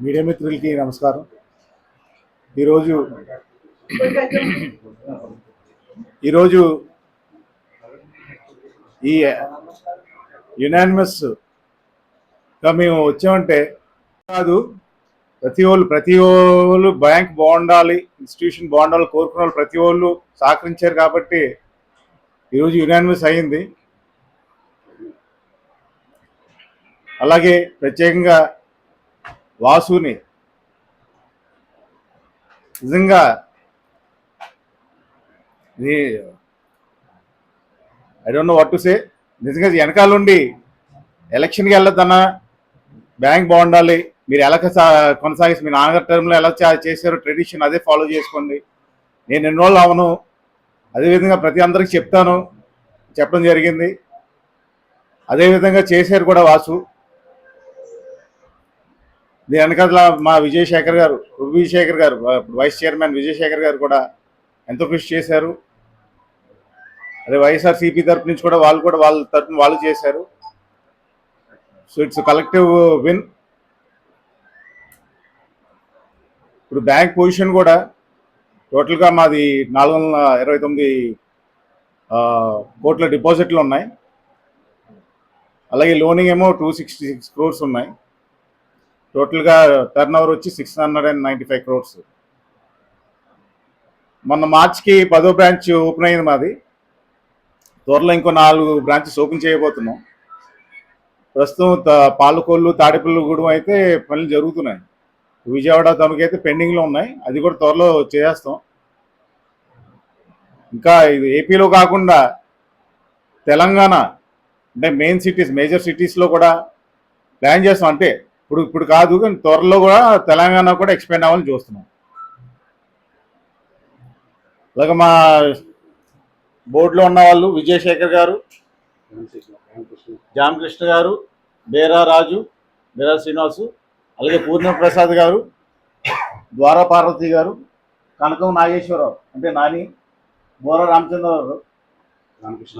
Media మిత్రులకి నమస్కారం. ఈరోజు ఈరోజు ఈ యునానిమస్గా మేము వచ్చామంటే కాదు ప్రతి వాళ్ళు ప్రతి వాళ్ళు బ్యాంక్ బాగుండాలి ఇన్స్టిట్యూషన్ బాగుండాలి కోరుకున్న వాళ్ళు ప్రతి వాళ్ళు సహకరించారు కాబట్టి ఈరోజు యునానిమస్ అయింది. అలాగే ప్రత్యేకంగా వాసుని నిజంగా ఇది I don't know what to say నిజంగా వెనకాల నుండి ఎలక్షన్కి వెళ్ళొద్దన్నా బ్యాంక్ బాగుండాలి మీరు ఎలా సా- కొనసాగిస్తే మీ నాన్నగారు టర్మ్లో ఎలా చేశారు చేశారో ట్రెడిషన్ అదే ఫాలో చేసుకోండి. నేను ఎన్ని రోజులు అవను అదేవిధంగా ప్రతి అందరికి చెప్తాను. చెప్పడం జరిగింది. అదేవిధంగా చేశారు కూడా వాసు. దీని వెనకాల మా విజయశేఖర్ గారు విజయశేఖర్ గారు వైస్ చైర్మన్ విజయశేఖర్ గారు కూడా ఎంతో కృషి చేశారు. అదే వైఎస్ఆర్ సిపి తరపు నుంచి కూడా వాళ్ళు కూడా వాళ్ళ తరపున వాళ్ళు చేశారు. సో ఇట్స్ కలెక్టివ్ విన్ ఇప్పుడు బ్యాంక్ పొజిషన్ కూడా టోటల్గా మాది నాలుగు వందల ఇరవై తొమ్మిది కోట్ల డిపాజిట్లు ఉన్నాయి. అలాగే లోనింగ్ ఏమో టూ సిక్స్టీ సిక్స్ క్రోర్స్ ఉన్నాయి. టోటల్గా టర్న్ ఓవర్ వచ్చి six hundred and ninety five crores. మొన్న మార్చ్కి పదో బ్రాంచ్ ఓపెన్ అయింది మాది. త్వరలో ఇంకో నాలుగు బ్రాంచెస్ ఓపెన్ చేయబోతున్నాం. ప్రస్తుతం త- పాలకొల్లు తాడేపల్లి గూడెం అయితే పనులు జరుగుతున్నాయి. విజయవాడ తమకి అయితే పెండింగ్లో ఉన్నాయి. అది కూడా త్వరలో చేసేస్తాం. ఇంకా ఇది ఏపీలో కాకుండా తెలంగాణ అంటే మెయిన్ సిటీస్ మేజర్ సిటీస్లో కూడా ప్లాన్ చేస్తాం. అంటే ఇప్పుడు ఇప్పుడు కాదు కానీ త్వరలో కూడా తెలంగాణ కూడా ఎక్స్పెండ్ అవ్వాలని చూస్తున్నాం. అలాగే మా బోర్డులో ఉన్న వాళ్ళు విజయశేఖర్ గారు జామకృష్ణ గారు బేరా రాజు బేరా శ్రీనివాసు అలాగే పూర్ణ ప్రసాద్ గారు ద్వార పార్వతి గారు కనకం నాగేశ్వరరావు అంటే నాని బోర రామచంద్రరావు రామకృష్ణ.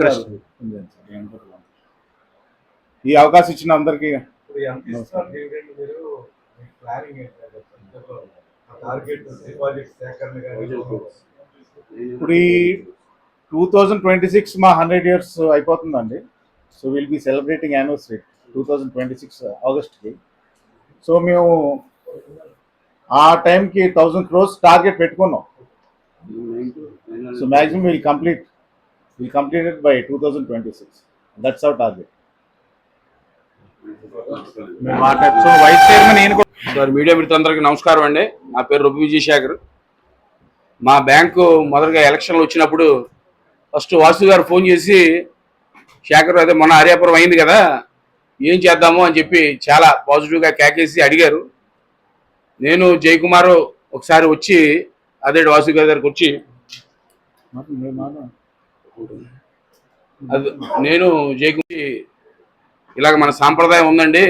గారు. ఈ అవకాశం ఇచ్చిన అందరికీ ఇప్పుడు ఈ టూ థౌజండ్ ట్వంటీ సిక్స్ మా హండ్రెడ్ ఇయర్స్ అయిపోతుందండి. So will be celebrating anniversary two thousand twenty six ఆగస్ట్కి so మేము ఆ టైంకి థౌజండ్ క్రోర్స్ టార్గెట్ పెట్టుకున్నాం. So maximum will complete will completed by two thousand twenty six that's our target vice chairman నేను కూడా sir media మిత్రులందరికీ నమస్కారం అండి. నా పేరు రఘు విజయశేఖర్ మా బ్యాంకు మొదటగా ఎలక్షన్లు వచ్చినప్పుడు ఫస్ట్ వాసు గారు ఫోన్ చేసి శేఖర్ అదే మొన్న ఆర్యాపురం అయింది కదా ఏం చేద్దాము? అని చెప్పి చాలా పాజిటివ్గా కేకేసి అడిగారు. నేను జయకుమార్ ఒకసారి వచ్చి అదే వాసు గారి దగ్గరికి వచ్చి అది నేను జయకుమార్ ఇలాగ మన సాంప్రదాయం ఉందండి.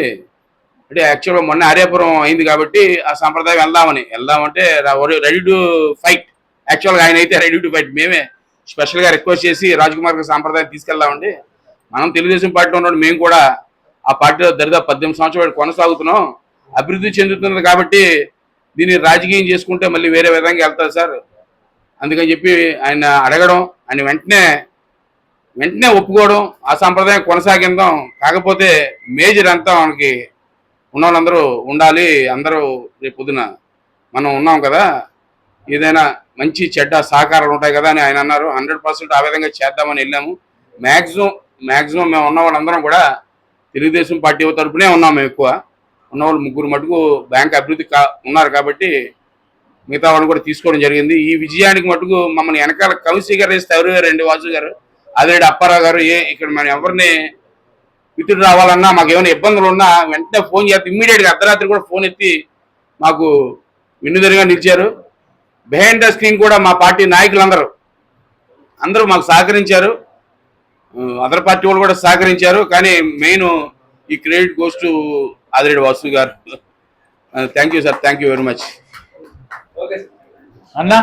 అంటే యాక్చువల్గా మొన్న ఆర్యాపురం అయింది కాబట్టి ఆ సాంప్రదాయం వెళ్దామని. వెళ్దామంటే రెడీ టు ఫైట్ యాక్చువల్గా ఆయన అయితే రెడీ టు ఫైట్ మేమే స్పెషల్గా రిక్వెస్ట్ చేసి రాజ్కుమార్ సాంప్రదాయం తీసుకెళ్దామండి. మనం తెలుగుదేశం పార్టీలో ఉన్నాడు మేము కూడా ఆ పార్టీలో దరిదాపు పద్దెనిమిది సంవత్సరాలు కొనసాగుతున్నాం. అభివృద్ధి చెందుతున్నది కాబట్టి దీన్ని రాజకీయం చేసుకుంటే మళ్ళీ వేరే విధంగా వెళ్తారు సార్. అందుకని చెప్పి ఆయన అడగడం ఆయన వెంటనే వెంటనే ఒప్పుకోవడం ఆ సాంప్రదాయం కొనసాగిందాం కాకపోతే మేజర్ అంతా మనకి ఉన్న వాళ్ళందరూ ఉండాలి. అందరూ రేపు పొద్దున మనం ఉన్నాం కదా ఏదైనా మంచి చెడ్డ సహకారాలు ఉంటాయి కదా అని ఆయన అన్నారు. హండ్రెడ్ పర్సెంట్ ఆ విధంగా చేద్దామని వెళ్ళాము. మ్యాక్సిమం మ్యాక్సిమం మేము ఉన్న వాళ్ళందరం కూడా తెలుగుదేశం పార్టీ తరపునే ఉన్నాం మేము ఎక్కువ. ఉన్న వాళ్ళు ముగ్గురు మటుకు బ్యాంక్ అభివృద్ధి కా ఉన్నారు కాబట్టి మిగతా వాళ్ళని కూడా తీసుకోవడం జరిగింది. ఈ విజయానికి మటుకు మమ్మల్ని వెనకాల కౌశీకరిస్తే ఎవరు రెండు వాసు గారు. అదేడు అప్పారావు గారు ఏ ఇక్కడ మనం ఎవరిని వితుడు రావాలన్నా మాకు ఏమైనా ఇబ్బందులు ఉన్నా వెంటనే ఫోన్ చేస్తే ఇమ్మీడియట్గా అర్ధరాత్రి కూడా ఫోన్ ఎత్తి మాకు విన్నుదరిగా నిలిచారు. బిహైండ్ ద స్క్రీన్ కూడా మా పార్టీ నాయకులందరూ అందరూ మాకు సహకరించారు. అదర్ పార్టీ వాళ్ళు కూడా సహకరించారు. కానీ మెయిన్ ఈ credit goes to Adireddy Vasu గారు. Thank you sir thank you very much okay అన్నా?